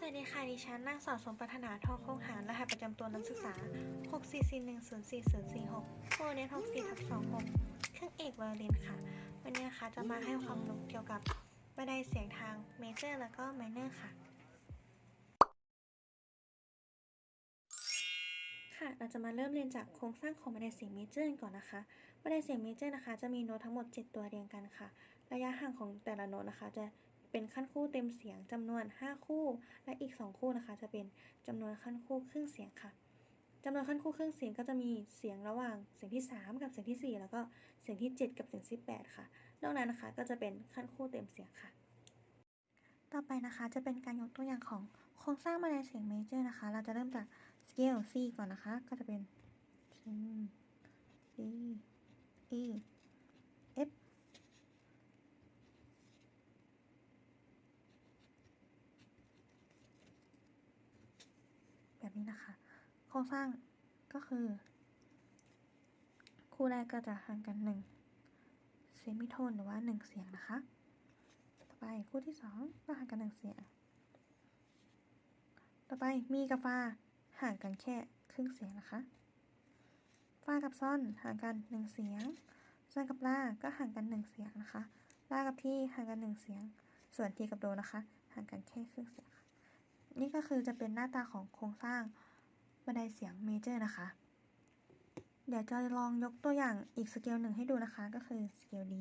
สวัสดีค่ะ ดิฉันนางสาวสมปรานาทองคงหารรหัสประจำตัวนักศึกษา 644104046โฟเนท64ทับ26 เครื่องเอกไวโอลินค่ะ วันนี้นะคะจะมาให้ความรู้เกี่ยวกับบันไดเสียงทางเมเจอร์แล้วก็ไมเนอร์ค่ะ ค่ะเราจะมาเริ่มเรียนจากโครงสร้างของบันไดเสียงเมเจอร์ก่อนนะคะบันไดเสียงเมเจอร์นะคะ จะมีโน้ตทั้งหมด 7 ตัวเรียงกันค่ะ ระยะห่างของแต่ละโน้ตนะคะจะ เป็นขั้นคู่เต็มเสียงจำนวน 5 คู่ และอีก 2 คู่นะคะ จะเป็นจำนวนขั้นคู่ครึ่งเสียงค่ะจำนวนขั้นคู่ครึ่งเสียงก็จะมีเสียงระหว่างเสียงที่ 3 กับเสียงที่ 4 แล้วก็เสียงที่ 7 กับเสียงที่ 8 ค่ะ นอกนั้นนะคะก็จะเป็นขั้นคู่เต็มเสียงค่ะ ต่อไปนะคะจะเป็นการยกตัวอย่างของโครงสร้างบันไดเสียงเมเจอร์นะคะ เราจะเริ่มจากสเกล C ก่อนนะคะ ก็จะเป็น T D E F แบบ นี้นะคะโครงสร้างก็คือ คู่แรกก็จะห่างกันหนึ่งเซมิโทนหรือว่าหนึ่งเสียงนะคะ ต่อไปคู่ที่สองก็ห่างกันหนึ่งเสียง ต่อไปมีกับฟาห่างกันแค่ครึ่งเสียงนะคะฟากับซ่อนห่างกันหนึ่งเสียงซ่อนกับลาก็ห่างกันหนึ่งเสียงนะคะลากับที่ห่างกันหนึ่งเสียง ส่วนทีกับโดนะคะ ห่างกันแค่ครึ่งเสียง นี่ก็คือจะเป็นหน้าตาของโครงสร้างบันไดเสียงเมเจอร์นะคะ เดี๋ยวจะลองยกตัวอย่างอีกสเกลหนึ่งให้ดูนะคะ ก็คือสเกล D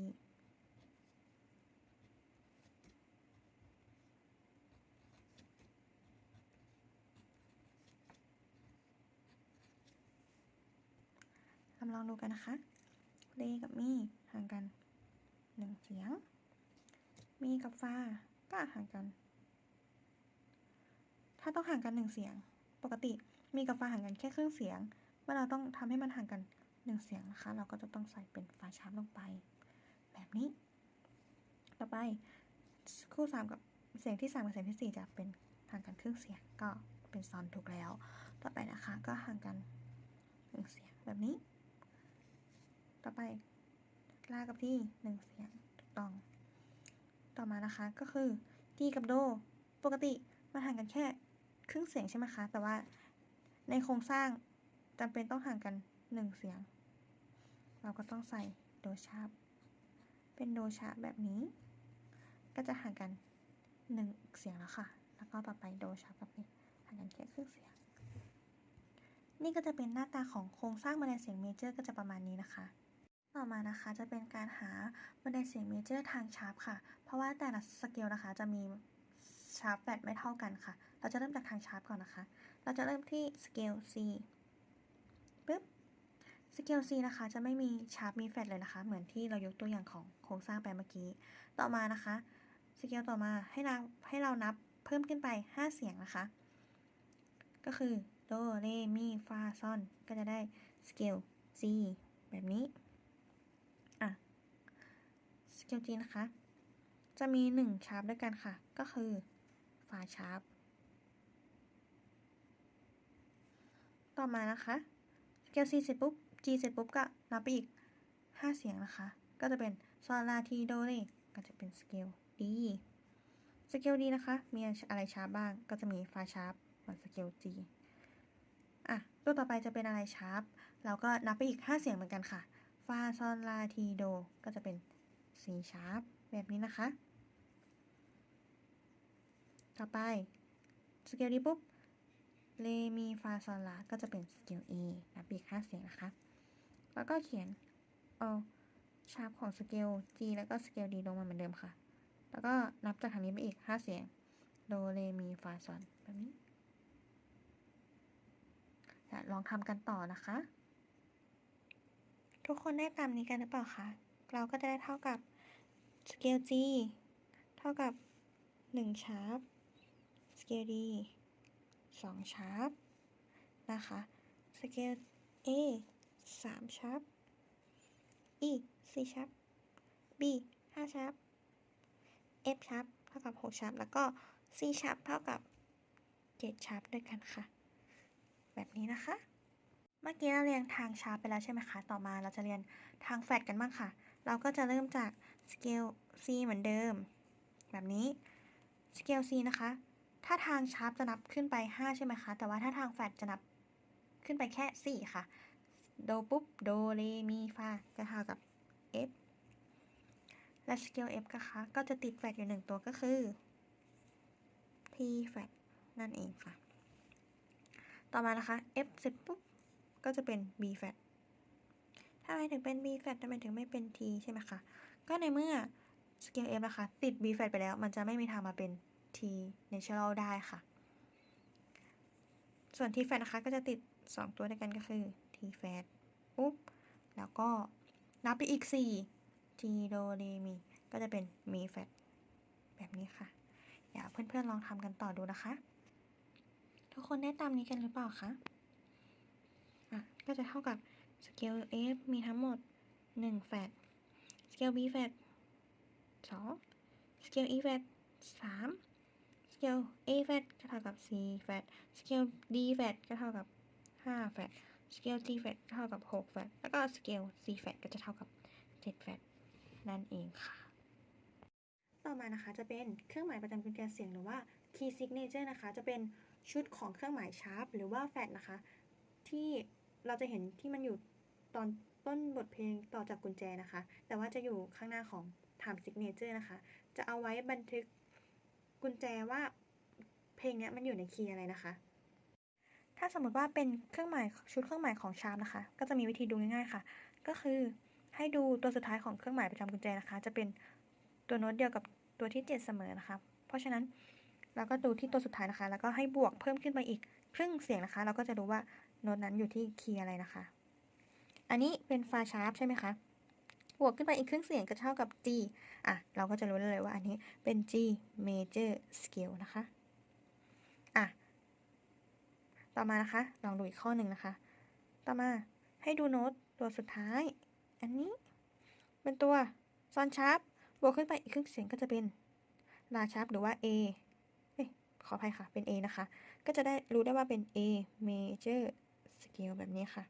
ลำลองดูกันนะคะเลกับมีห่างกันหนึ่งเสียง มีกับฟาก็ห่างกัน ถ้าต้องห่างกันหนึ่งเสียง ปกติมีกับฟาห่างกันแค่ครึ่งเสียง เมื่อเราต้องทำให้มันห่างกันหนึ่งเสียงนะคะ เราก็จะต้องใส่เป็นฟาชาร์ปลงไป แบบนี้ ต่อไปคู่สามกับเสียงที่สามกับเสียงที่สี่จะเป็นห่างกันครึ่งเสียงก็เป็นซอนถูกแล้ว ต่อไปนะคะก็ห่างกันหนึ่งเสียงแบบนี้ ต่อไปลากับที่หนึ่งเสียงถูกต้อง ต่อมานะคะก็คือทีกับโด ปกติมันห่างกันแค่ ครึ่งเสียงใช่ไหมคะ แต่ว่าในโครงสร้างจำเป็นต้องห่างกันหนึ่งเสียง เราก็ต้องใส่โดชาร์ปเป็นโดชาร์ปแบบนี้ ก็จะห่างกันหนึ่งเสียงแล้วค่ะ แล้วก็ต่อไปโดชาร์ปแบบนี้ห่างกันแค่ครึ่งเสียง นี่ก็จะเป็นหน้าตาของโครงสร้างบันไดเสียงเมเจอร์ก็จะประมาณนี้นะคะต่อมานะคะจะเป็นการหาบันไดเสียงเมเจอร์ทางชาร์ปค่ะ เพราะว่าแต่ละสเกลนะคะจะมี ชาร์ปแฟดไม่เท่ากันค่ะ เราจะเริ่มจากทางชาร์ปก่อนนะคะ เราจะเริ่มที่สเกล C ปึ๊บสเกล C นะคะ จะไม่มีชาร์ปมีแฟดเลยนะคะ เหมือนที่เรายกตัวอย่างของโครงสร้างไปเมื่อกี้ ต่อมานะคะสเกลต่อมาให้เราให้เรานับเพิ่มขึ้นไป 5 เสียงนะคะ ก็คือโดเรมีฟาซอนก็จะได้สเกล G แบบนี้ อะสเกล G นะคะ จะมี 1 ชาร์ปด้วยกันค่ะ ก็คือ ฟาชาร์ปต่อมานะคะสเกล C เสร็จปุ๊บ G เสร็จปุ๊บก็นับไปอีก 5 เสียงนะคะ ก็จะเป็นซอลาทีโดเรก็จะเป็นสเกล D สเกล D นะคะ มีอะไรชาร์ปบ้าง ก็จะมีฟาชาร์ปเหมือนสเกล G อะ ตัวต่อไปจะเป็นอะไรชาร์ปเราก็นับไปอีก 5 เสียงเหมือนกันค่ะ ฟาซอลาทีโด ก็จะเป็น C ชาร์ปแบบนี้นะคะ ต่อไปสเกลนี้ปุ๊บเลมีฟาซอลาก็จะเป็นสเกล A นับอีก5เสียงนะคะ แล้วก็เขียนเอาชาร์ปของสเกล G แล้วก็สเกล D ลงมาเหมือนเดิมค่ะ แล้วก็นับจากทางนี้ไปอีก 5 เสียงโดเรมีฟาซอลแบบนี้ลองทำกันต่อนะคะ ทุกคนได้ตามนี้กันหรือเปล่าคะ เราก็จะได้เท่ากับสเกล G เท่ากับ 1 ชาร์ป เกล D 2ชาร์ปนะคะสเกล A 3ชาร์ป E 4ชาร์ป B 5ชาร์ป F ชาร์ปเท่ากับ6ชาร์ปแล้วก็ C ชาร์ปเท่ากับ7ชาร์ปด้วยกันค่ะ แบบนี้นะคะ เมื่อกี้เราเรียนทางชาร์ปไปแล้วใช่ไหมคะ ต่อมาเราจะเรียนทางแฟดกันบ้างค่ะ เราก็จะเริ่มจากสเกล C เหมือนเดิม แบบนี้สเกล C นะคะ ถ้าทางชาร์ปจะนับขึ้นไป 5 ใช่ไหมคะ แต่ว่าถ้าทางแฟลตจะนับขึ้นไปแค่ 4 ค่ะ โดปุ๊บ โดเรมีฟาก็เท่ากับ F และสเกล F ก็คะก็จะติดแฟลตอยู่หนึ่งตัวก็คือ T แฟลตนั่นเองค่ะ ต่อมานะคะ F เสร็จปุ๊บ ก็จะเป็น B แฟลตถ้าไมถึงเป็น B แฟลตทำไมถึงไม่เป็น T ใช่ไหมคะ ก็ในเมื่อสเกล F นะคะ ติด B แฟลตไปแล้ว มันจะไม่มีทางมาเป็น T natural ได้ค่ะ ส่วน T แฟลตนะคะก็จะติด 2 ตัวด้วยกันก็คือ T แฟลตปุ๊บ แล้วก็นับไปอีก 4 T โดเรมีก็จะเป็นมีแฟลตแบบนี้ค่ะเดี๋ยวเพื่อนๆลองทำกันต่อดูนะคะ ทุกคนได้ตามนี้กันหรือเปล่าคะอะก็จะเท่ากับสเกล F มีทั้งหมด 1 แฟลตสเกล B แฟลต2สเกล E แฟลต3 เกล A แฟลตก็เท่ากับ4แฟลตสเกล D แฟลตก็เท่ากับ5แฟลตสเกล G แฟลตเท่ากับ6แฟลตแล้วก็สเกล C แฟลตก็จะเท่ากับ7แฟลตนั่นเองค่ะ ต่อมานะคะจะเป็นเครื่องหมายประจำกุญแจเสียงหรือว่า key signature นะคะ จะเป็นชุดของเครื่องหมายชาร์ปหรือว่าแฟลตนะคะ ที่เราจะเห็นที่มันอยู่ตอนต้นบทเพลงต่อจากกุญแจนะคะ แต่ว่าจะอยู่ข้างหน้าของ time signature นะคะ จะเอาไว้บันทึก กุญแจว่าเพลงนี้มันอยู่ในคีย์อะไรนะคะ ถ้าสมมติว่าเป็นเครื่องหมายชุดเครื่องหมายของชาร์ปนะคะ ก็จะมีวิธีดูง่ายๆค่ะ ก็คือให้ดูตัวสุดท้ายของเครื่องหมายประจำกุญแจนะคะ จะเป็นตัวโน้ตเดียวกับตัวที่ 7 เสมอนะคะ เพราะฉะนั้นเราก็ดูที่ตัวสุดท้ายนะคะ แล้วก็ให้บวกเพิ่มขึ้นไปอีกครึ่งเสียงนะคะ เราก็จะรู้ว่าโน้ตนั้นอยู่ที่คีย์อะไรนะคะ อันนี้เป็นฟาชาร์ปใช่ไหมคะ บวกขึ้นไปอีกครึ่งเสียงก็เท่ากับ G อะ เราก็จะรู้ได้เลยว่าอันนี้เป็น G major scale นะคะ อะ ต่อมานะคะ ลองดูอีกข้อหนึ่งนะคะ ต่อมาให้ดูโน้ตตัวสุดท้าย อันนี้ เป็นตัวซอนชาร์ปบวกขึ้นไปอีกครึ่งเสียงก็จะเป็นลาชาร์ปหรือว่า A เอ้ยขออภัยค่ะ เป็น A นะคะ ก็จะได้รู้ได้ว่าเป็น A major scale แบบนี้ค่ะ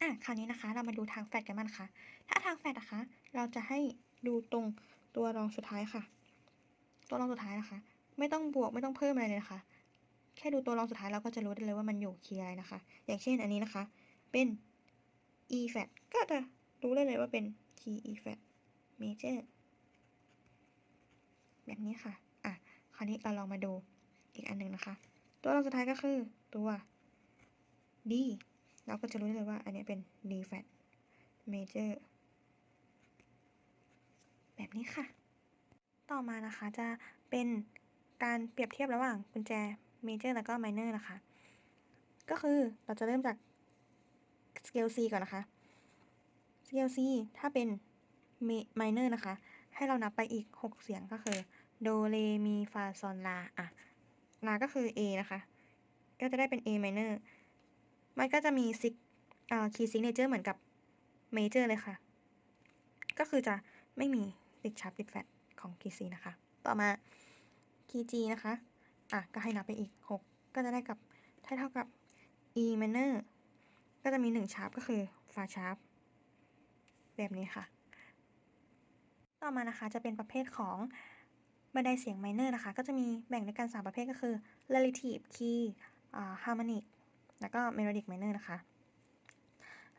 อะคราวนี้นะคะ เรามาดูทางแฟลตกันบ้างนะคะถ้าทางแฟลตนะคะ เราจะให้ดูตรงตัวรองสุดท้ายค่ะ ตัวรองสุดท้ายนะคะ ไม่ต้องบวกไม่ต้องเพิ่มอะไรเลยนะคะ แค่ดูตัวรองสุดท้ายเราก็จะรู้ได้เลยว่ามันอยู่คีย์อะไรนะคะ อย่างเช่นอันนี้นะคะ เป็น E flat ก็จะรู้ได้เลยว่าเป็น key E flat major แบบนี้ค่ะ อะ คราวนี้เราลองมาดูอีกอันหนึ่งนะคะ ตัวรองสุดท้ายก็คือตัว D เราก็จะรู้ได้เลยว่าอันนี้เป็น D flat major แบบนี้ค่ะ ต่อมานะคะจะเป็นการเปรียบเทียบระหว่างกุญแจ major แล้วก็ minor นะคะ ก็คือเราจะเริ่มจาก scale C ก่อนนะคะ scale C ถ้าเป็น minor นะคะ ให้เรานับไปอีก 6 เสียงก็คือ โด เร มี ฟา ซอน ลา อะ ลา ก็คือ A นะคะ ก็จะได้เป็น A minor มันก็จะมีซิกเอ่อ key signature เหมือนกับ major เลยค่ะ ก็คือจะไม่มีติดชับติดแฟตของ key C นะคะ ต่อมา key G นะคะ อะ ก็ให้นับไปอีก 6 ก็จะได้กับได้เท่ากับ E minor ก็จะมี 1 ชาร์ปก็คือฟาชาร์ปแบบนี้ค่ะ ต่อมานะคะจะเป็นประเภทของบันไดเสียง minor นะคะ ก็จะมีแบ่งด้วยกัน3ประเภทก็คือ relative key อ่า harmonic แล้วก็ melodic minor นะคะ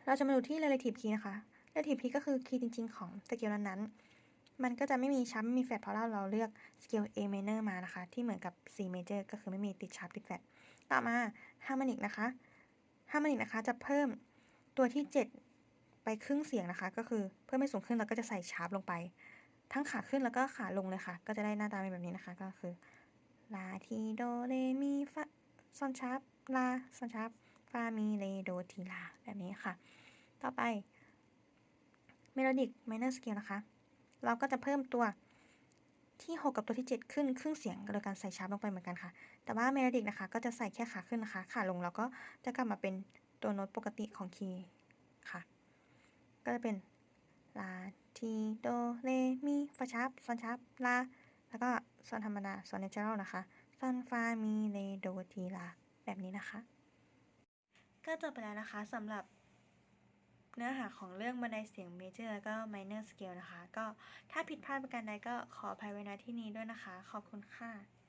เราจะมาดูที่ relative key นะคะ relative key ก็คือคีย์จริง ๆ ของสเกลนั้นๆ มันก็จะไม่มีชับไม่มีแฟลตเพราะเราเราเลือกสเกล A minor มานะคะ ที่เหมือนกับ C major ก็คือไม่มีติดชับติดแฟลตต่อมา harmonic นะคะ harmonic นะคะจะเพิ่มตัวที่ 7 ไปครึ่งเสียงนะคะ ก็คือเพิ่มให้สูงขึ้นแล้วก็จะใส่ชาร์ปลงไป ทั้งขาขึ้นแล้วก็ขาลงเลยค่ะ ก็จะได้หน้าตาเป็นแบบนี้นะคะ ก็คือลาทีโดเรมีฟาซอนชาร์ป ลาซอนชาร์ปฟามีเรโดทีลาแบบนี้ค่ะ ต่อไปเมโลดิก minor scale นะคะ เราก็จะเพิ่มตัวที่ 6 กับตัวที่ 7 ขึ้นครึ่งเสียงโดยการใส่ชาร์ปลงไปเหมือนกันค่ะ แต่ว่าเมโลดิกนะคะ ก็จะใส่แค่ขาขึ้นนะคะ ขาลงแล้วก็จะกลับมาเป็นตัวโน้ตปกติของคีย์ค่ะ ก็จะเป็นลาทีโดเรมีฟาชาร์ปซอนชาร์ปลาแล้วก็ซอนธรรมดาซอนเนเชอรัลนะคะซอนฟามีเรโดทีลา แบบนี้นะคะ ก็จบไปแล้วนะคะสำหรับเนื้อหาของเรื่องบันไดเสียง major แล้วก็ minor scale นะคะ ก็ถ้าผิดพลาดประการใดก็ขออภัยไว้ณที่นี้ด้วยนะคะ ขอบคุณค่ะ